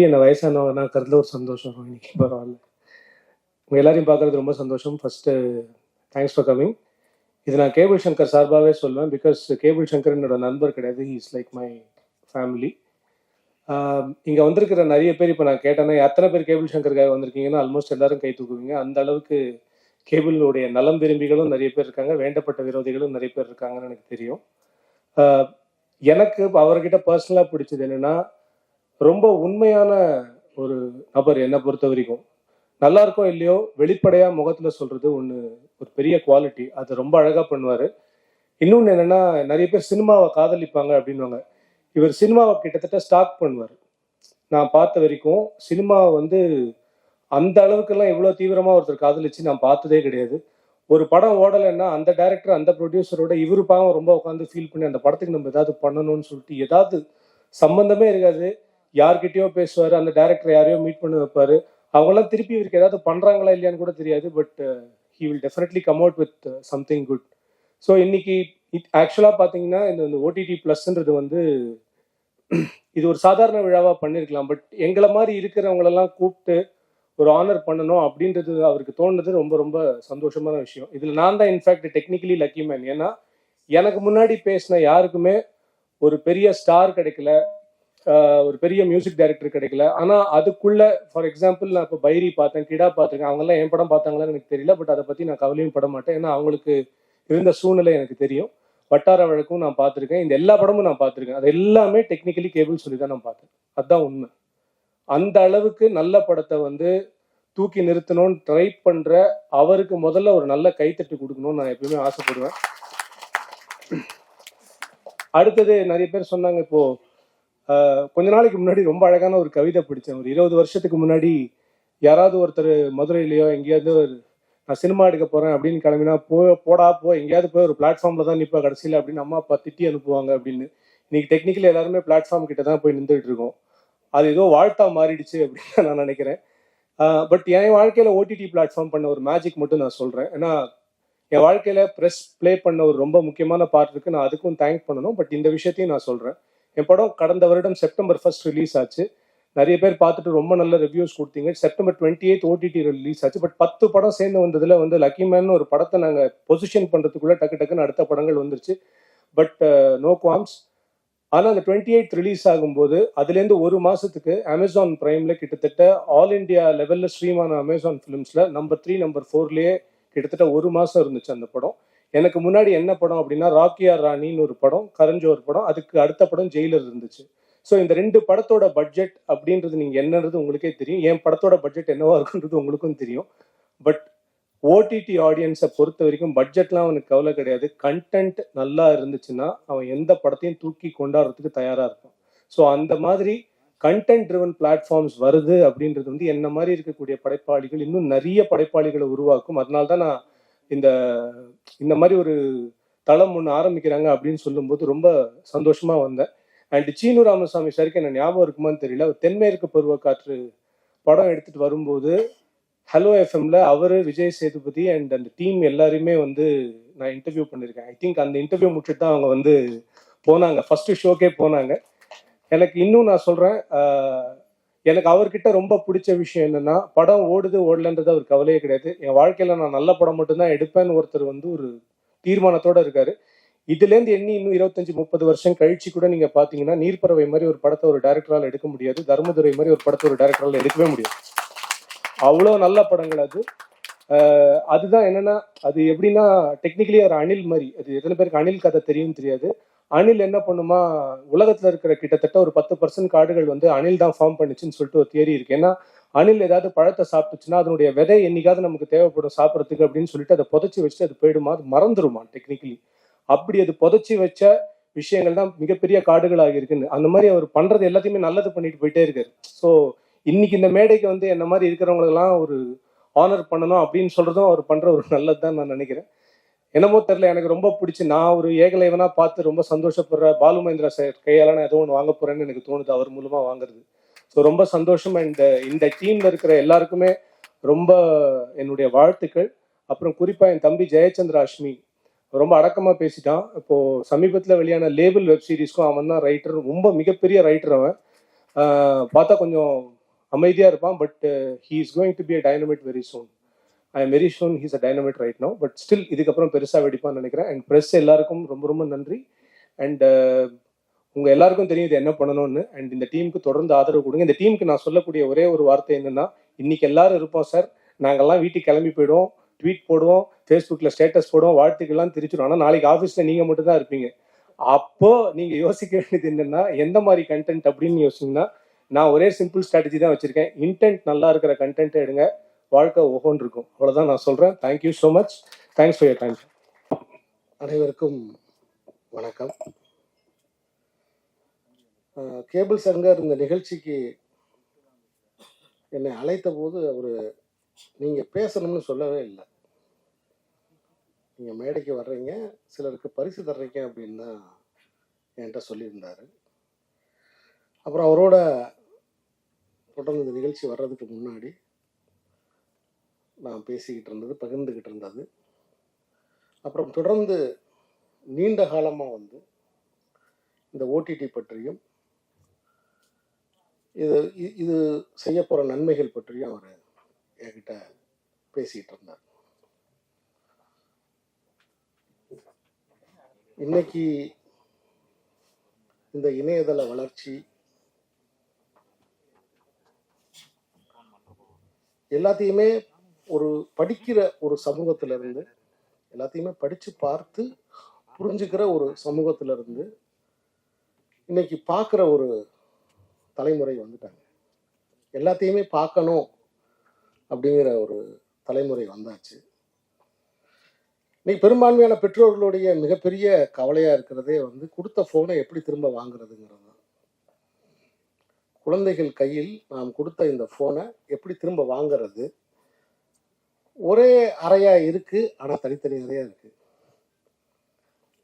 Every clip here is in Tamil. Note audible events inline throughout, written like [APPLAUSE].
என்ன வயசானவனா கருதுல ஒரு சந்தோஷம். இன்னைக்கு பரவாயில்ல. உங்க எல்லாரையும் பார்க்கறது ரொம்ப சந்தோஷம். ஃபர்ஸ்ட் தேங்க்ஸ் ஃபார் கமிங் இது நான் கேபிள் சங்கர் சார்பாகவே சொல்லுவேன் பிகாஸ் கேபிள் சங்கர் என்னோட நண்பர் கிடையாது. இஸ் லைக் மை ஃபேமிலி இங்கே வந்திருக்கிற நிறைய பேர் இப்போ நான் கேட்டேன்னா எத்தனை பேர் கேபிள் சங்கருக்காக வந்திருக்கீங்கன்னா ஆல்மோஸ்ட் எல்லாரும் கை தூக்குவீங்க. அந்த அளவுக்கு கேபிளுடைய நலம் விரும்பிகளும் நிறைய பேர் இருக்காங்க. வேண்டப்பட்ட விரோதிகளும் நிறைய பேர் இருக்காங்கன்னு எனக்கு தெரியும். எனக்கு அவர்கிட்ட பர்சனலாக பிடிச்சது என்னன்னா ரொம்ப உண்மையான ஒரு நபர் என்னை பொறுத்த வரைக்கும். நல்லா இருக்கோ இல்லையோ வெளிப்படையா முகத்துல சொல்றது ஒண்ணு ஒரு பெரிய குவாலிட்டி அது ரொம்ப அழகா பண்ணுவாரு. இன்னொன்னு என்னன்னா நிறைய பேர் சினிமாவை காதலிப்பாங்க அப்படின்னுவாங்க. இவர் சினிமாவை கிட்டத்தட்ட ஸ்டாக் பண்ணுவார். நான் பார்த்த வரைக்கும் சினிமாவை வந்து அந்த அளவுக்கெல்லாம் இவ்வளோ தீவிரமாக ஒருத்தர் காதலிச்சு நான் பார்த்ததே கிடையாது. ஒரு படம் ஓடலைன்னா அந்த டேரக்டர் அந்த ப்ரொடியூசரோட இவரு பாவம் ரொம்ப உட்காந்து ஃபீல் பண்ணி அந்த படத்துக்கு நம்ம ஏதாவது பண்ணணும்னு சொல்லிட்டு ஏதாவது சம்பந்தமே இருக்காது. யார்கிட்டயோ பேசுவார் அந்த டைரக்டர் யாரையோ மீட் பண்ணி வைப்பாரு. அவங்களாம் திருப்பி இவருக்கு ஏதாவது பண்றாங்களா இல்லையான்னு கூட தெரியாது but he will definitely come out with something good so இன்னைக்கு ஆக்சுவலாக பார்த்தீங்கன்னா இந்த ஓடிடி ப்ளஸ்ன்றது வந்து [CLEARS THROAT] இது ஒரு சாதாரண விழாவாக பண்ணியிருக்கலாம் பட் எங்களை மாதிரி இருக்கிறவங்களெல்லாம் கூப்பிட்டு ஒரு ஆனர் பண்ணணும் அப்படின்றது அவருக்கு தோணுனது ரொம்ப ரொம்ப சந்தோஷமான விஷயம். இதில் நான் தான் இன்ஃபேக்ட் டெக்னிக்கலி லக்கி மேன் ஏன்னா எனக்கு முன்னாடி பேசின யாருக்குமே ஒரு பெரிய ஸ்டார் கிடைக்கல ஒரு பெரிய மியூசிக் டைரக்டர் கிடைக்கல. ஆனா அதுக்குள்ள ஃபார் எக்ஸாம்பிள் நான் இப்போ பைரி பார்த்தேன் கிடா பார்த்துருக்கேன் அவங்கெல்லாம் என் படம் பார்த்தாங்களான்னு எனக்கு தெரியல பட் அதை பத்தி நான் கவலையும் பட மாட்டேன். ஏன்னா அவங்களுக்கு இருந்த சூழ்நிலை எனக்கு தெரியும். வட்டார வழக்கும் நான் பார்த்துருக்கேன். இந்த எல்லா படமும் நான் பார்த்துருக்கேன். அது எல்லாமே டெக்னிக்கலி கேபிள் சொல்லி தான் நான் பார்த்தேன். அதுதான் உண்மை. அந்த அளவுக்கு நல்ல படத்தை வந்து தூக்கி நிறுத்தணும்னு ட்ரை பண்ற அவருக்கு முதல்ல ஒரு நல்ல கைத்தட்டு கொடுக்கணும்னு நான் எப்பயுமே ஆசைப்படுவேன். அடுத்தது நிறைய பேர் சொன்னாங்க இப்போ கொஞ்ச நாளைக்கு முன்னாடி ரொம்ப அழகான ஒரு கவிதை படித்தேன். ஒரு இருபது வருஷத்துக்கு முன்னாடி யாராவது ஒருத்தர் மதுரையிலையோ எங்கேயாவது ஒரு நான் சினிமா எடுக்க போறேன் அப்படின்னு கிளம்பினா போ போடா போ எங்கேயாவது போய் ஒரு பிளாட்ஃபார்ம்ல தான் நிப்பா கடைசியில் அப்படின்னு அம்மா அப்பா திட்டி அனுப்புவாங்க அப்படின்னு. இன்னைக்கு டெக்னிக்கலி எல்லாருமே பிளாட்ஃபார்ம் கிட்ட தான் போய் நின்றுட்டு இருக்கோம். அது ஏதோ வாழ்த்தா மாறிடுச்சு அப்படின்னு நான் நினைக்கிறேன். பட் என் வாழ்க்கையில ஓடிடி பிளாட்ஃபார்ம் பண்ண ஒரு மேஜிக் மட்டும் நான் சொல்றேன். ஏன்னா என் வாழ்க்கையில் ப்ரெஸ் ப்ளே பண்ண ஒரு ரொம்ப முக்கியமான பார்ட் இருக்கு. நான் அதுக்கும் தேங்க் பண்ணணும். பட் இந்த விஷயத்தையும் நான் சொல்கிறேன் என் படம் கடந்த வருடம் செப்டம்பர் ஃபர்ஸ்ட் ரிலீஸ் ஆச்சு. நிறைய பேர் பார்த்துட்டு ரொம்ப நல்ல ரிவ்யூஸ் கொடுத்தீங்க. September twenty eight OTT release ஆச்சு. பட் பத்து படம் சேர்ந்து வந்ததுல வந்து லக்கி மேன் ஒரு படத்தை நாங்கள் பொசிஷன் பண்ணுறதுக்குள்ளே டக்கு டக்குன்னு அடுத்த படங்கள் வந்துருச்சு. பட் நோ குவாம்ஸ் ஆனால் அந்த டுவெண்ட்டி எயிட் ரிலீஸ் ஆகும்போது அதுலேருந்து ஒரு மாதத்துக்கு அமேசான் ப்ரைமில் கிட்டத்தட்ட ஆல் இந்தியா லெவலில் ஸ்ட்ரீமான அமேசான் ஃபிலிம்ஸில் நம்பர் த்ரீ நம்பர் ஃபோர்லேயே கிட்டத்தட்ட ஒரு மாதம் இருந்துச்சு அந்த படம். எனக்கு முன்னாடி என்ன படம் அப்படின்னா ராக்கியார் ராணின்னு ஒரு படம் கரஞ்சோ ஒரு படம் அதுக்கு அடுத்த படம் ஜெயிலர் இருந்துச்சு. ஸோ இந்த ரெண்டு படத்தோட பட்ஜெட் அப்படின்றது நீங்க என்னன்றது உங்களுக்கே தெரியும். என் படத்தோட பட்ஜெட் என்னவா இருக்குன்றது உங்களுக்கும் தெரியும். பட் ஓடிடி ஆடியன்ஸை பொறுத்த வரைக்கும் பட்ஜெட்லாம் அவனுக்கு கவலை கிடையாது. கண்டென்ட் நல்லா இருந்துச்சுன்னா அவன் எந்த படத்தையும் தூக்கி கொண்டாடுறதுக்கு தயாராக இருப்பான். ஸோ அந்த மாதிரி கண்டென்ட் ட்ரிவன் பிளாட்ஃபார்ம்ஸ் வருது அப்படின்றது வந்து என்ன மாதிரி இருக்கக்கூடிய படைப்பாளிகள் இன்னும் நிறைய படைப்பாளிகளை உருவாக்கும். அதனால தான் நான் இந்த இந்த மாதிரி ஒரு தளம் ஒன்று ஆரம்பிக்கிறாங்க அப்படின்னு சொல்லும்போது ரொம்ப சந்தோஷமா வந்தேன். அண்ட் சீனு ராமசாமி சாருக்கு என்ன ஞாபகம் இருக்குமான்னு தெரியல. தென்மேற்கு பருவ காற்று படம் எடுத்துட்டு வரும்போது ஹலோ எஃப்எம்ல அவரு விஜய் சேதுபதி அண்ட் அந்த டீம் எல்லாரையுமே வந்து நான் இன்டர்வியூ பண்ணியிருக்கேன் ஐ திங்க் அந்த இன்டர்வியூ முடிச்சுட்டு தான் அவங்க வந்து போனாங்க. ஃபர்ஸ்ட் ஷோக்கே போனாங்க. எனக்கு இன்னும் நான் சொல்றேன் எனக்கு அவர்கிட்ட ரொம்ப பிடிச்ச விஷயம் என்னன்னா படம் ஓடுது ஓடலன்றது அவர் கவலையே கிடையாது. என் வாழ்க்கையில நான் நல்ல படம் மட்டும்தான் எடுப்பேன்னு ஒருத்தர் வந்து ஒரு தீர்மானத்தோட இருக்காரு. இதுல இருந்து எண்ணி இன்னும் இருபத்தஞ்சு முப்பது வருஷம் கழிச்சு கூட நீங்க பாத்தீங்கன்னா நீர்ப்பறவை மாதிரி ஒரு படத்தை ஒரு டைரக்டரால் எடுக்க முடியாது. தர்மதுரை மாதிரி ஒரு படத்தை ஒரு டைரக்டரால் எடுக்கவே முடியாது. அவ்வளோ நல்ல படங்கள் அது. அதுதான் என்னன்னா அது எப்படின்னா டெக்னிக்கலி ஒரு அணில் மாதிரி. அது எத்தனை பேருக்கு அணில் கதை தெரியும் தெரியாது. அணில் என்ன பண்ணுமா உலகத்துல இருக்கிற கிட்டத்தட்ட ஒரு பத்து பர்சன்ட் காடுகள் வந்து அணில் தான் ஃபார்ம் பண்ணுச்சுன்னு சொல்லிட்டு ஒரு தியரி இருக்கு. ஏன்னா அணில் ஏதாவது பழத்தை சாப்பிட்டுச்சுன்னா அதனுடைய விதை என்னைக்காவது நமக்கு தேவைப்படும் சாப்பிட்றதுக்கு அப்படின்னு சொல்லிட்டு அதை புதைச்சி வச்சுட்டு அது போயிடுமா? அது மறந்துருமா டெக்னிக்கலி அப்படி அது புதைச்சி வச்ச விஷயங்கள் தான் மிகப்பெரிய காடுகளாக இருக்குன்னு. அந்த மாதிரி அவர் பண்றது எல்லாத்தையுமே நல்லது பண்ணிட்டு போயிட்டே இருக்காரு. ஸோ இன்னைக்கு இந்த மேடைக்கு வந்து என்ன மாதிரி இருக்கிறவங்களெல்லாம் ஒரு ஆனர் பண்ணணும் அப்படின்னு சொல்றதும் அவர் பண்ற ஒரு நல்லது தான் நான் நினைக்கிறேன். என்னமோ தெரில எனக்கு ரொம்ப பிடிச்சி நான் ஒரு ஏகலைவனா பார்த்து ரொம்ப சந்தோஷப்படுற பாலு மகேந்திரா சார் கையால நான் ஏதோ ஒன்று வாங்க போறேன்னு எனக்கு தோணுது அவர் மூலமா வாங்குறது. ஸோ ரொம்ப சந்தோஷம். அண்ட் இந்த டீம்ல இருக்கிற எல்லாருக்குமே ரொம்ப என்னுடைய வாழ்த்துக்கள். அப்புறம் குறிப்பா என் தம்பி ஜெயச்சந்திர அஷ்மி ரொம்ப அடக்கமா பேசிட்டான். இப்போ சமீபத்தில் வெளியான லேபிள் வெப் சீரிஸ்க்கும் அவன் தான் ரைட்டர் ரொம்ப மிகப்பெரிய ரைட்டர் அவன். பார்த்தா கொஞ்சம் அமைதியாக இருப்பான் but he is going to be a dynamite very soon I am very sure he's a dynamite right no but still இதுக்கப்புறம் பெருசாக வெடிப்பான்னு நினைக்கிறேன். அண்ட் ப்ரெஸ் எல்லாருக்கும் ரொம்ப ரொம்ப நன்றி. அண்ட் uh, உங்கள் எல்லாருக்கும் தெரியும் இது என்ன பண்ணணும்னு. அண்ட் இந்த டீமுக்கு தொடர்ந்து ஆதரவு கொடுங்க. இந்த டீமுக்கு நான் சொல்லக்கூடிய ஒரே ஒரு வார்த்தை என்னன்னா இன்னைக்கு எல்லாரும் இருப்போம் சார். நாங்கெல்லாம் வீட்டுக்கு கிளம்பி போயிடுவோம். ட்வீட் போடுவோம். ஃபேஸ்புக்கில் ஸ்டேட்டஸ் போடுவோம். வாழ்த்துக்கெல்லாம் தெரிச்சிடும் ஆனால் நாளைக்கு ஆஃபீஸில் நீங்கள் மட்டும் தான் இருப்பீங்க. அப்போ நீங்கள் யோசிக்க வேண்டியது என்னென்னா எந்த மாதிரி கண்டென்ட் அப்படின்னு யோசிச்சிங்கன்னா நான் ஒரே சிம்பிள் ஸ்ட்ராட்டஜி தான் வச்சிருக்கேன். இன்டென்ட் நல்லா இருக்கிற கண்டென்ட்டை எடுங்க. வாழ்க்கை ஒவ்வொன்று இருக்கும் அவ்வளோதான் நான் சொல்கிறேன் thank you so much thanks for your time அனைவருக்கும் வணக்கம். கேபிள் சங்கர் இந்த நிகழ்ச்சிக்கு என்னை அழைத்த போது அவர் நீங்கள் பேசணும்னு சொல்லவே இல்லை. நீங்கள் மேடைக்கு வர்றீங்க சிலருக்கு பரிசு தர்றீங்க அப்படின்னு தான் என்கிட்ட சொல்லியிருந்தார். அப்புறம் அவரோட தொடர்ந்து இந்த நிகழ்ச்சி வர்றதுக்கு முன்னாடி நான் பேசிக்கிட்டு இருந்தது பகிர்ந்துக்கிட்டு இருந்தது. அப்புறம் தொடர்ந்து நீண்ட காலமாக வந்து இந்த ஓடிடி பற்றியும் இது இது செய்ய போகிற நன்மைகள் பற்றியும் அவர் என்கிட்ட பேசிக்கிட்டு இருந்தார். இன்னைக்கு இந்த இணையதள வளர்ச்சி எல்லாத்தையுமே ஒரு படிக்கிற ஒரு சமூகத்துல இருந்து எல்லாத்தையுமே படிச்சு பார்த்து புரிஞ்சுக்கிற ஒரு சமூகத்துல இருந்து இன்னைக்கு பார்க்குற ஒரு தலைமுறை வந்துட்டாங்க. எல்லாத்தையுமே பார்க்கணும் அப்படிங்கிற ஒரு தலைமுறை வந்தாச்சு. இன்னைக்கு பெரும்பான்மையான பெற்றோர்களுடைய மிகப்பெரிய கவலையாக இருக்கிறதே வந்து கொடுத்த ஃபோனை எப்படி திரும்ப வாங்குறதுங்கிறது தான். குழந்தைகள் கையில் நாம் கொடுத்த இந்த ஃபோனை எப்படி திரும்ப வாங்குறது? ஒரே அறையா இருக்கு ஆனா தனித்தனி அறையா இருக்கு.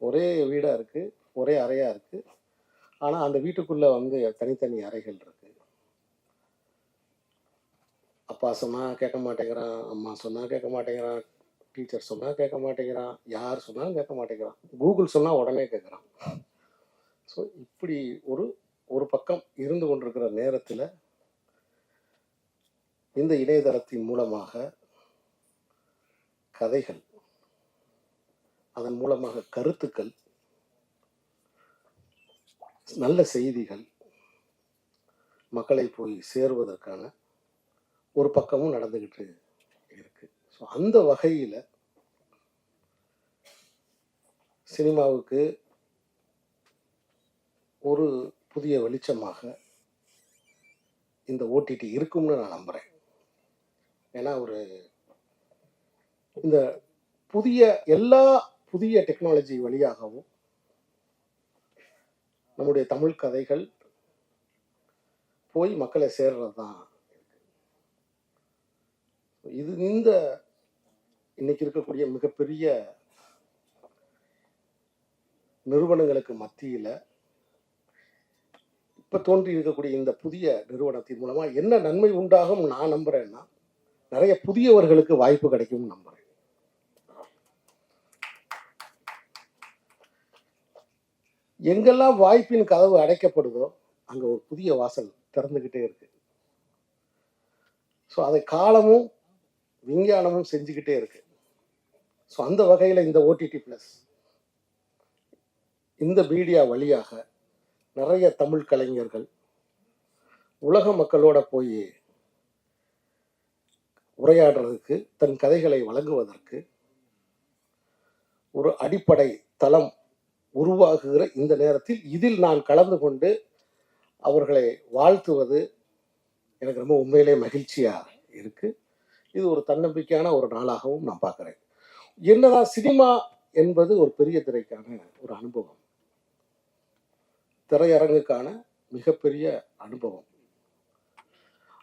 ஒரே வீடா இருக்கு ஒரே அறையா இருக்கு. ஆனா அந்த வீட்டுக்குள்ள வந்து தனித்தனி அறைகள் இருக்கு. அப்பா சொன்னா கேட்க மாட்டேங்கிறான் அம்மா சொன்னா கேட்க மாட்டேங்கிறான் டீச்சர் சொன்னால் கேட்க மாட்டேங்கிறான் யார் சொன்னாலும் கேட்க மாட்டேங்கிறான். கூகுள் சொன்னால் உடனே கேட்குறான். ஸோ இப்படி ஒரு ஒரு பக்கம் இருந்து கொண்டிருக்கிற நேரத்தில் இந்த இணையதளத்தின் மூலமாக கதைகள். அதன் மூலமாக கருத்துக்கள் நல்ல செய்திகள் மக்களை போய் சேருவதற்கான ஒரு பக்கமும் நடந்துக்கிட்டு இருக்கு. ஸோ அந்த வகையில் சினிமாவுக்கு ஒரு புதிய வெளிச்சமாக இந்த ஓடிடி இருக்கும்னு நான் நம்புகிறேன் ஏன்னா ஒரு இந்த புதிய எல்லா புதிய டெக்னாலஜி வழியாகவும் நம்முடைய தமிழ் கதைகள் போய் மக்களை சேர்றது தான் இது இந்த இன்னைக்கு இருக்கக்கூடிய மிகப்பெரிய நிறுவனங்களுக்கு மத்தியில் இப்போ தோன்றி இருக்கக்கூடிய இந்த புதிய நிறுவனத்தின் மூலமாக என்ன நன்மை உண்டாகும் நான் நம்புகிறேன்னா நிறைய புதியவர்களுக்கு வாய்ப்பு கிடைக்கும்னு நம்புகிறேன் எங்கெல்லாம் வாய்ப்பின் கதவு அடைக்கப்படுதோ அங்க ஒரு புதிய வாசல் திறந்துகிட்டே இருக்கு. ஸோ அதை காலமும் விஞ்ஞானமும் செஞ்சுக்கிட்டே இருக்கு. ஸோ அந்த வகையில் இந்த ஓடிடி ப்ளஸ் இந்த மீடியா வழியாக நிறைய தமிழ் கலைஞர்கள் உலக மக்களோட போய் உரையாடுறதுக்கு தன் கதைகளை வழங்குவதற்கு ஒரு அடிப்படை தளம் உருவாகுகிற இந்த நேரத்தில் இதில் நான் கலந்து கொண்டு அவர்களை வாழ்த்துவது எனக்கு ரொம்ப உண்மையிலே மகிழ்ச்சியாக இருக்குது இது ஒரு தன்னம்பிக்கையான ஒரு நாளாகவும் நான் பார்க்குறேன். என்னதான் சினிமா என்பது ஒரு பெரிய திரைக்கான ஒரு அனுபவம். திரையரங்குக்கான மிகப்பெரிய அனுபவம்.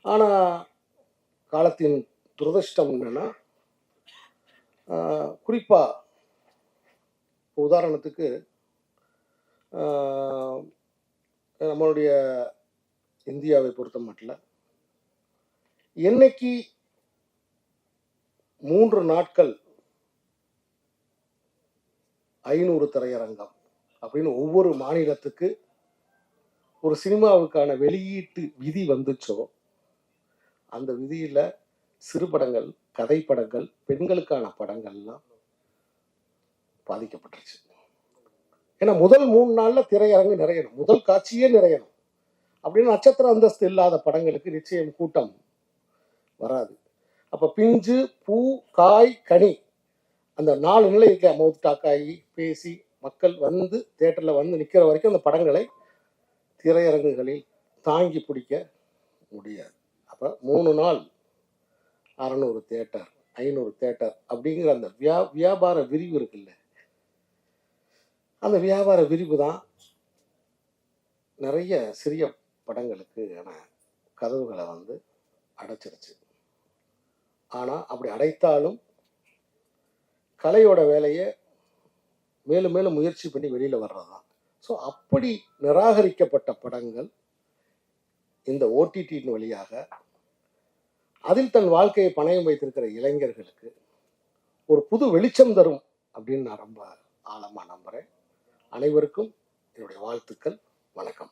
ஆனால் காலத்தின் துரதிர்ஷ்டம் என்னென்னா குறிப்பாக உதாரணத்துக்கு நம்மளுடைய இந்தியாவை பொறுத்த மட்டும் என்னைக்கு மூன்று நாட்கள் ஐநூறு திரையரங்கம் அப்படின்னு ஒவ்வொரு மாநிலத்துக்கு ஒரு சினிமாவுக்கான வெளியீட்டு விதி வந்துச்சோ அந்த விதியில் சிறுபடங்கள் கதைப்படங்கள் பெண்களுக்கான படங்கள்லாம் பாதிக்கப்பட்டுருச்சு. ஏன்னா முதல் மூணு நாளில் திரையரங்கு நிறையணும். முதல் காட்சியே நிறையணும். அப்படின்னு நட்சத்திர அந்தஸ்து இல்லாத படங்களுக்கு நிச்சயம் கூட்டம் வராது. அப்போ பிஞ்சு பூ காய் கனி அந்த நாலு நிலை இருக்க மவுத் டாக்காயி ஆகி பேசி மக்கள் வந்து தேட்டரில் வந்து நிற்கிற வரைக்கும் அந்த படங்களை திரையரங்குகளில் தாங்கி பிடிக்க முடியாது. அப்போ மூணு நாள் அறநூறு தேட்டர் ஐநூறு தேட்டர் அப்படிங்கிற அந்த வியா வியாபார விரிவு இருக்குல்ல. அந்த வியாபார விரிவு தான் நிறைய சிறிய படங்களுக்கு என கதவுகளை வந்து அடைச்சிருச்சு. ஆனால் அப்படி அடைத்தாலும் கலையோட வேலையை மேலும் மேலும் முயற்சி பண்ணி வெளியில் வர்றது தான் ஸோ அப்படி நிராகரிக்கப்பட்ட படங்கள் இந்த ஓடிடியின் வழியாக அதில் தன் வாழ்க்கையை பணயம் வைத்திருக்கிற இளைஞர்களுக்கு ஒரு புது வெளிச்சம் தரும் அப்படின்னு நான் ரொம்ப ஆழமாக நம்புகிறேன் அனைவருக்கும் என்னுடைய வாழ்த்துக்கள் வணக்கம்.